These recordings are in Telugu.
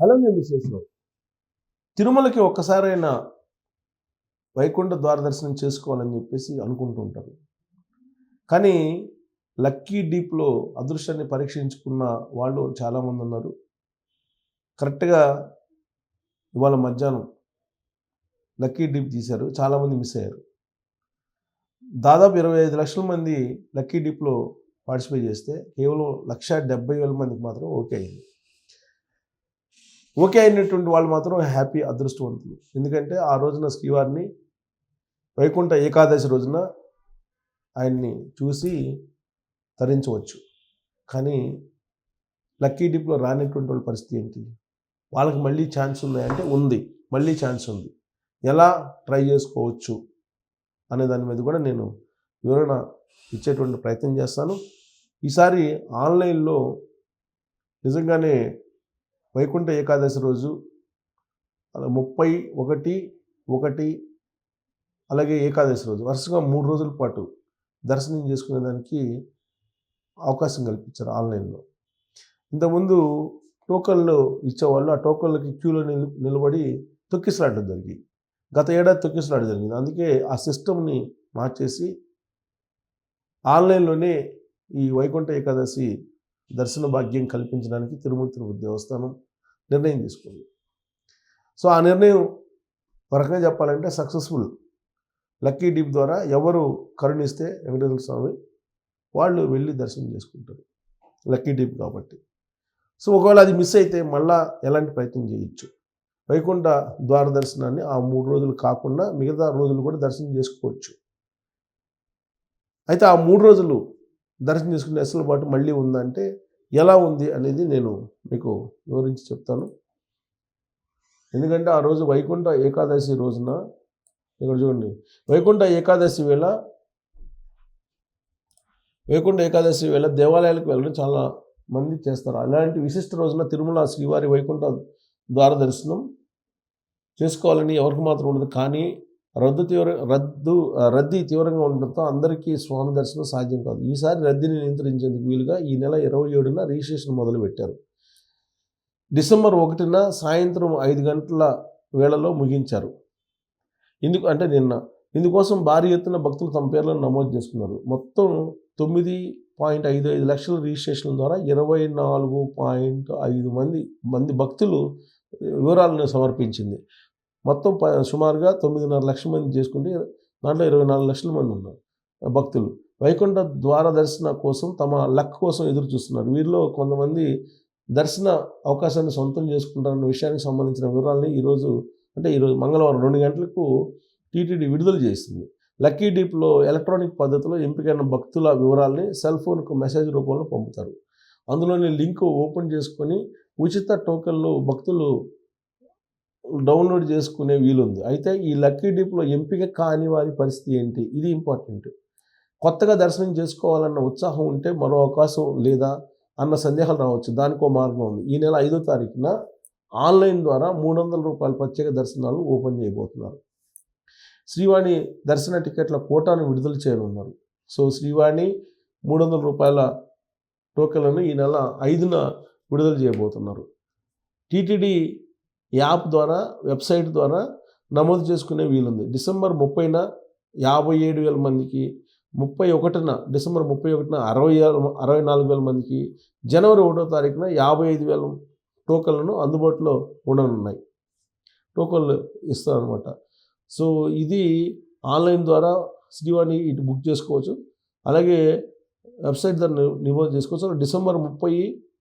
హలో నేను మిస్సెస్ తిరుమలకి ఒక్కసారైనా వైకుంఠ ద్వార దర్శనం చేసుకోవాలని చెప్పేసి అనుకుంటూ ఉంటారు కానీ లక్కీ డీప్లో అదృష్టాన్ని పరీక్షించుకున్న వాళ్ళు చాలామంది ఉన్నారు. కరెక్ట్గా ఇవాళ మధ్యాహ్నం లక్కీ డీప్ తీశారు. చాలామంది మిస్ అయ్యారు. దాదాపు ఇరవై ఐదు లక్షల మంది లక్కీ డీప్లో పార్టిసిపేట్ చేస్తే కేవలం లక్ష డెబ్బై వేల మందికి మాత్రం ఓకే అయింది. ఓకే అయినటువంటి వాళ్ళు మాత్రం హ్యాపీ అదృష్టవంతులు. ఎందుకంటే ఆ రోజున శ్రీవారిని వైకుంఠ ఏకాదశి రోజున ఆయన్ని చూసి తరించవచ్చు. కానీ లక్కీ డిప్లో రానటువంటి వాళ్ళ పరిస్థితి ఏంటి? వాళ్ళకి మళ్ళీ ఛాన్స్ ఉన్నాయంటే ఉంది. మళ్ళీ ఛాన్స్ ఉంది. ఎలా ట్రై చేసుకోవచ్చు అనే దాని మీద కూడా నేను వివరణ ఇచ్చేటువంటి ప్రయత్నం చేస్తాను. ఈసారి ఆన్లైన్లో నిజంగానే వైకుంఠ ఏకాదశి రోజు అలా ముప్పై ఒకటి ఒకటి అలాగే ఏకాదశి రోజు. వరుసగా మూడు రోజుల పాటు దర్శనం చేసుకునేదానికి అవకాశం కల్పించారు ఆన్లైన్లో. ఇంతకుముందు టోకన్లు ఇచ్చేవాళ్ళు ఆ టోకన్లకి క్యూలో నిల్ నిలబడి తొక్కిసలాడడం జరిగింది. గత ఏడాది తొక్కిసలాడడం జరిగింది. అందుకే ఆ సిస్టమ్ని మార్చేసి ఆన్లైన్లోనే ఈ వైకుంఠ ఏకాదశి దర్శన భాగ్యం కల్పించడానికి తిరుమల తిరుపతి దేవస్థానం నిర్ణయం తీసుకుంది. సో ఆ నిర్ణయం ఒక చెప్పాలంటే సక్సెస్ఫుల్. లక్కీ డీప్ ద్వారా ఎవరు కరుణిస్తే వెంకటేశ్వర స్వామి వాళ్ళు వెళ్ళి దర్శనం చేసుకుంటారు. లక్కీ డీప్ కాబట్టి. సో ఒకవేళ అది మిస్ అయితే మళ్ళా ఎలాంటి ప్రయత్నం చేయొచ్చు? వైకుంఠ ద్వార దర్శనాన్ని ఆ మూడు రోజులు కాకుండా మిగతా రోజులు కూడా దర్శనం చేసుకోవచ్చు. అయితే ఆ మూడు రోజులు దర్శనం చేసుకునే వెసులుబాటు మళ్ళీ ఉందంటే ఎలా ఉంది అనేది నేను మీకు వివరించి చెప్తాను. ఎందుకంటే ఆ రోజు వైకుంఠ ఏకాదశి రోజున ఇక్కడ చూడండి వైకుంఠ ఏకాదశి వేళ వైకుంఠ ఏకాదశి వేళ దేవాలయాలకు వెళ్ళడం చాలా మంది చేస్తారు. అలాంటి విశిష్ట రోజున తిరుమల శ్రీవారి వైకుంఠ ద్వార దర్శనం చేసుకోవాలని ఎవరికి మాత్రం ఉండదు. కానీ రద్దు తీవ్ర రద్దు రద్దీ తీవ్రంగా ఉండడంతో అందరికీ స్వామి దర్శనం సాధ్యం కాదు. ఈసారి రద్దీని నియంత్రించేందుకు వీలుగా ఈ నెల ఇరవై ఏడున రిజిస్ట్రేషన్ మొదలుపెట్టారు. డిసెంబర్ ఒకటిన సాయంత్రం ఐదు గంటల వేళలో ముగించారు. ఇందుకు అంటే నిన్న. ఇందుకోసం భారీ ఎత్తున భక్తులు తమ పేర్లను నమోదు చేసుకున్నారు. మొత్తం తొమ్మిది పాయింట్ ఐదు ఐదు లక్షల రిజిస్ట్రేషన్ల ద్వారా ఇరవై నాలుగు పాయింట్ ఐదు మంది మంది భక్తులు వివరాలను సమర్పించింది. మొత్తం ప సుమారుగా తొమ్మిదిన్నర లక్షల మంది చేసుకుంటే దాంట్లో ఇరవై నాలుగు లక్షల మంది ఉన్నారు భక్తులు. వైకుంఠ ద్వార దర్శన కోసం తమ లక్ కోసం ఎదురు చూస్తున్నారు. వీరిలో కొంతమంది దర్శన అవకాశాన్ని సొంతం చేసుకుంటారన్న విషయానికి సంబంధించిన వివరాలని ఈరోజు అంటే ఈరోజు మంగళవారం రెండు గంటలకు టీటీడీ విడుదల చేస్తుంది లక్కీ డీప్లో ఎలక్ట్రానిక్ పద్ధతిలో ఎంపికైన భక్తుల వివరాల్ని సెల్ ఫోన్కు మెసేజ్ రూపంలో పంపుతారు. అందులోని లింక్ ఓపెన్ చేసుకొని ఉచిత టోకెన్లు భక్తులు డౌన్లోడ్ చేసుకునే వీలుంది. అయితే ఈ లక్కీ డీప్లో ఎంపిక కాని వారి పరిస్థితి ఏంటి? ఇది ఇంపార్టెంట్. కొత్తగా దర్శనం చేసుకోవాలన్న ఉత్సాహం ఉంటే మరో అవకాశం లేదా అన్న సందేహాలు రావచ్చు. దానికి ఒక మార్గం ఉంది. ఈ నెల ఐదో తారీఖున ఆన్లైన్ ద్వారా మూడు వందల రూపాయల ప్రత్యేక దర్శనాలు ఓపెన్ చేయబోతున్నారు. శ్రీవాణి దర్శన టికెట్ల కోటాను విడుదల చేయనున్నారు. సో శ్రీవాణి మూడు వందల రూపాయల టోకెన్లను ఈ నెల ఐదున విడుదల చేయబోతున్నారు. టీటీడీ యాప్ ద్వారా వెబ్సైట్ ద్వారా నమోదు చేసుకునే వీలుంది. డిసెంబర్ ముప్పైన యాభై ఏడు వేల మందికి ముప్పై ఒకటిన డిసెంబర్ ముప్పై ఒకటిన అరవై అరవై నాలుగు వేల మందికి జనవరి ఒకటో తారీఖున యాభై ఐదు వేల టోకన్లను అందుబాటులో ఉండనున్నాయి. టోకన్లు ఇస్తారనమాట సో ఇది ఆన్లైన్ ద్వారా శ్రీవాణి ఇటు బుక్ చేసుకోవచ్చు. అలాగే వెబ్సైట్ ద్వారా నిమోదు నమోదు చేసుకోవచ్చు. డిసెంబర్ ముప్పై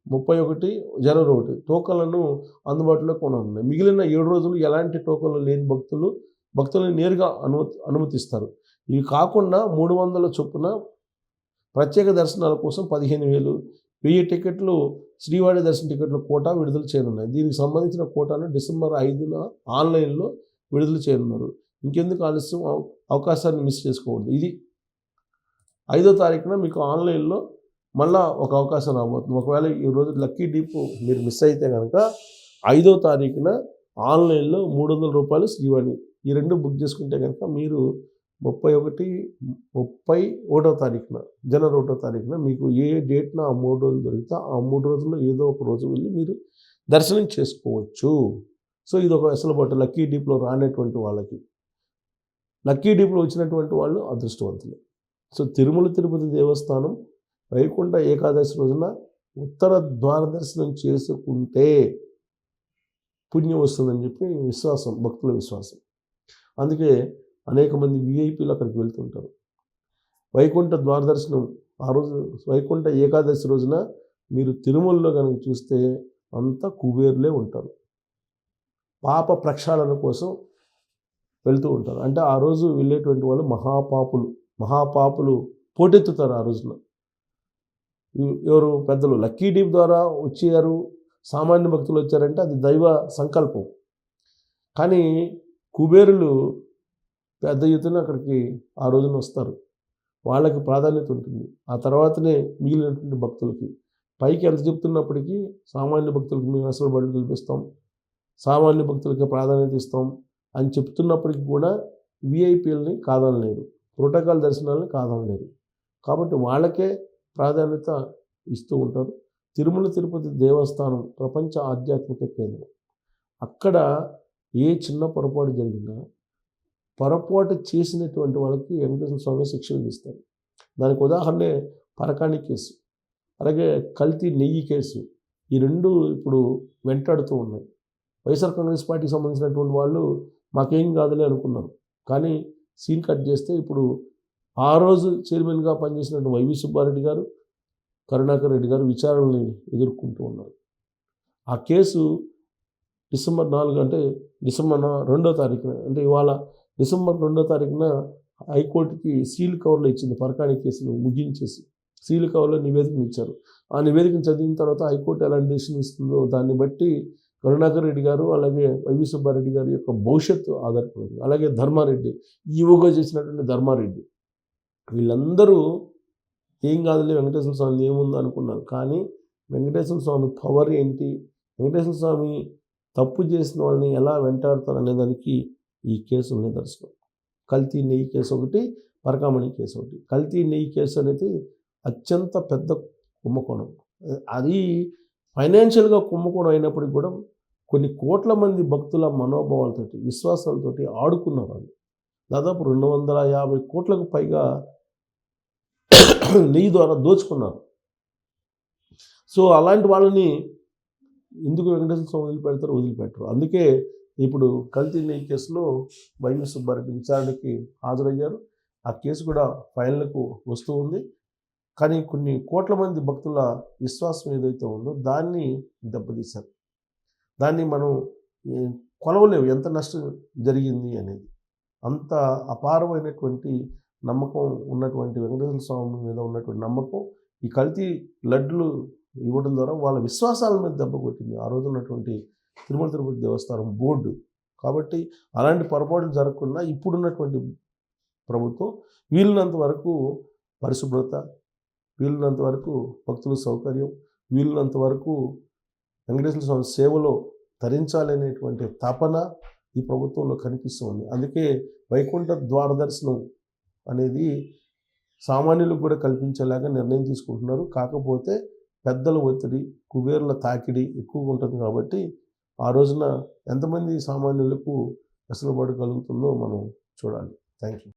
ముప్పై ఒకటి జనవరి ఒకటి టోకన్లను అందుబాటులో కొనున్నాయి మిగిలిన ఏడు రోజులు ఎలాంటి టోకన్లు లేని భక్తులు భక్తులను నేరుగా అనుమతి అనుమతిస్తారు. ఇవి కాకుండా మూడు వందల చొప్పున ప్రత్యేక దర్శనాల కోసం పదిహేను వేలు వెయ్యి టికెట్లు శ్రీవాడి దర్శన టికెట్ల కోటా విడుదల చేయనున్నాయి. దీనికి సంబంధించిన కోటాను డిసెంబర్ ఐదున ఆన్లైన్లో విడుదల చేయనున్నారు. ఇంకెందుకు ఆలస్యం? అవకాశాన్ని మిస్ చేసుకోకూడదు. ఇది ఐదో తారీఖున మీకు ఆన్లైన్లో మళ్ళా ఒక అవకాశం రాబోతుంది. ఒకవేళ ఈ రోజు లక్కీ డీప్ మీరు మిస్ అయితే కనుక ఐదో తారీఖున ఆన్లైన్లో మూడు వందల రూపాయలు శ్రీవాణి ఈ రెండు బుక్ చేసుకుంటే కనుక మీరు ముప్పై ఒకటి ముప్పై ఒకటో తారీఖున జనవరి ఒకటో తారీఖున మీకు ఏ డేట్న ఆ మూడు రోజులు దొరికితే ఆ మూడు రోజుల్లో ఏదో ఒక రోజు వెళ్ళి మీరు దర్శనం చేసుకోవచ్చు. సో ఇది ఒక వెసలుబాటు లక్కీ డీప్లో రానటువంటి వాళ్ళకి. లక్కీ డీప్లో వచ్చినటువంటి వాళ్ళు అదృష్టవంతులు. సో తిరుమల తిరుపతి దేవస్థానం వైకుంఠ ఏకాదశి రోజున ఉత్తర ద్వార దర్శనం చేసుకుంటే పుణ్యం వస్తుందని చెప్పి విశ్వాసం భక్తుల విశ్వాసం. అందుకే అనేక మంది విఐపీలు అక్కడికి వెళ్తుంటారు. వైకుంఠ ద్వార దర్శనం ఆ రోజు వైకుంఠ ఏకాదశి రోజున మీరు తిరుమలలో కనుక చూస్తే అంతా కుబేరులే ఉంటారు. పాప ప్రక్షాళన కోసం వెళ్తూ ఉంటారు. అంటే ఆ రోజు వెళ్ళేటువంటి వాళ్ళు మహాపాపులు మహాపాపులు పోటెత్తుతారు ఆ రోజున. ఎవరు పెద్దలు? లక్కీ డీప్ ద్వారా వచ్చారు సామాన్య భక్తులు వచ్చారంటే అది దైవ సంకల్పం. కానీ కుబేరులు పెద్ద ఎత్తున అక్కడికి ఆ రోజున వస్తారు. వాళ్ళకి ప్రాధాన్యత ఉంటుంది. ఆ తర్వాతనే మిగిలినటువంటి భక్తులకి. పైకి ఎంత చెప్తున్నప్పటికీ సామాన్య భక్తులకి మేము అసలు బడులు కల్పిస్తాం సామాన్య భక్తులకి ప్రాధాన్యత ఇస్తాం అని చెప్తున్నప్పటికీ కూడా విఐపీలని కాదనలేరు. ప్రోటోకాల్ దర్శనాలను కాదనలేరు. కాబట్టి వాళ్ళకే ప్రాధాన్యత ఇస్తూ ఉంటారు. తిరుమల తిరుపతి దేవస్థానం ప్రపంచ ఆధ్యాత్మిక కేంద్రం. అక్కడ ఏ చిన్న పొరపాటు జరిగినా పొరపాటు చేసినటువంటి వాళ్ళకి వెంకటేశ్వర స్వామి శిక్ష విధిస్తారు దానికి ఉదాహరణే పరకాణి కేసు అలాగే కల్తీ నెయ్యి కేసు ఈ రెండు ఇప్పుడు వెంటాడుతూ ఉన్నాయి. వైఎస్ఆర్ కాంగ్రెస్ పార్టీకి సంబంధించినటువంటి వాళ్ళు మాకేం కాదులే అనుకున్నారు. కానీ సీన్ కట్ చేస్తే ఇప్పుడు ఆ రోజు చైర్మన్గా పనిచేసినటువంటి వైవి సుబ్బారెడ్డి గారు కరుణాకర్ రెడ్డి గారు విచారణని ఎదుర్కొంటూ ఉన్నారు. ఆ కేసు డిసెంబర్ నాలుగు అంటే డిసెంబర్ రెండో తారీఖున అంటే ఇవాళ డిసెంబర్ రెండో తారీఖున హైకోర్టుకి సీల్ కవర్లో ఇచ్చింది పరకాణి కేసును ముగించేసి సీల్ కవర్లో నివేదికను ఇచ్చారు. ఆ నివేదికను చదివిన తర్వాత హైకోర్టు ఎలాంటి డెసిషన్ ఇస్తుందో దాన్ని బట్టి కరుణాకర్ రెడ్డి గారు అలాగే వైవి సుబ్బారెడ్డి గారి యొక్క భవిష్యత్తు ఆధారపడింది. అలాగే ధర్మారెడ్డి ఈవోగా చేసినటువంటి ధర్మారెడ్డి వీళ్ళందరూ ఏం కాదులే వెంకటేశ్వర స్వామి ఏముందో అనుకున్నారు. కానీ వెంకటేశ్వర స్వామి పవర్ ఏంటి? వెంకటేశ్వర స్వామి తప్పు చేసిన వాళ్ళని ఎలా వెంటాడతారు అనేదానికి ఈ కేసు నిదర్శనం కల్తీ నెయ్యి కేసు ఒకటి పరకామణి కేసు ఒకటి. కల్తీ నెయ్యి కేసు అనేది అత్యంత పెద్ద కుంభకోణం. అది ఫైనాన్షియల్గా కుంభకోణం అయినప్పటికీ కూడా కొన్ని కోట్ల మంది భక్తుల మనోభావాలతోటి విశ్వాసాలతోటి ఆడుకున్న వాళ్ళు. దాదాపు రెండు వందల యాభై కోట్లకు పైగా నెయ్యి ద్వారా దోచుకున్నారు. సో అలాంటి వాళ్ళని ఎందుకు వెంకటేశ్వర స్వామి వదిలిపెడతారు వదిలిపెట్టరు. అందుకే ఇప్పుడు కల్తీ నెయ్యి కేసులో వైవి సుబ్బారెడ్డి విచారణకి హాజరయ్యారు. ఆ కేసు కూడా ఫైనల్కు వస్తూ ఉంది. కానీ కొన్ని కోట్ల మంది భక్తుల విశ్వాసం ఏదైతే ఉందో దాన్ని దెబ్బతీశారు. దాన్ని మనం కొలవలేము. కొలవలేవు ఎంత నష్టం జరిగింది అనేది. అంత అపారమైనటువంటి నమ్మకం ఉన్నటువంటి వెంకటేశ్వర స్వామి మీద ఉన్నటువంటి నమ్మకం ఈ కల్తీ లడ్లు ఇవ్వడం ద్వారా వాళ్ళ విశ్వాసాల మీద దెబ్బ కొట్టింది. ఆ రోజు ఉన్నటువంటి తిరుమల తిరుపతి దేవస్థానం బోర్డు. కాబట్టి అలాంటి పొరపాట్లు జరగకుండా ఇప్పుడున్నటువంటి ప్రభుత్వం వీలున్నంత వరకు పరిశుభ్రత వీలున్నంత వరకు భక్తుల సౌకర్యం వీలున్నంత వరకు వెంకటేశ్వర స్వామి సేవలో తరించాలనేటువంటి తపన ఈ ప్రభుత్వంలో కనిపిస్తుంది అందుకే వైకుంఠ ద్వార దర్శనం అనేది సామాన్యులకు కూడా కల్పించేలాగా నిర్ణయం తీసుకుంటున్నారు. కాకపోతే పెద్దల ఒత్తిడి కుబేరుల తాకిడి ఎక్కువగా ఉంటుంది కాబట్టి ఆ రోజున ఎంతమంది సామాన్యులకు వెసులుబాటు కలుగుతుందో మనం చూడాలి. Thank you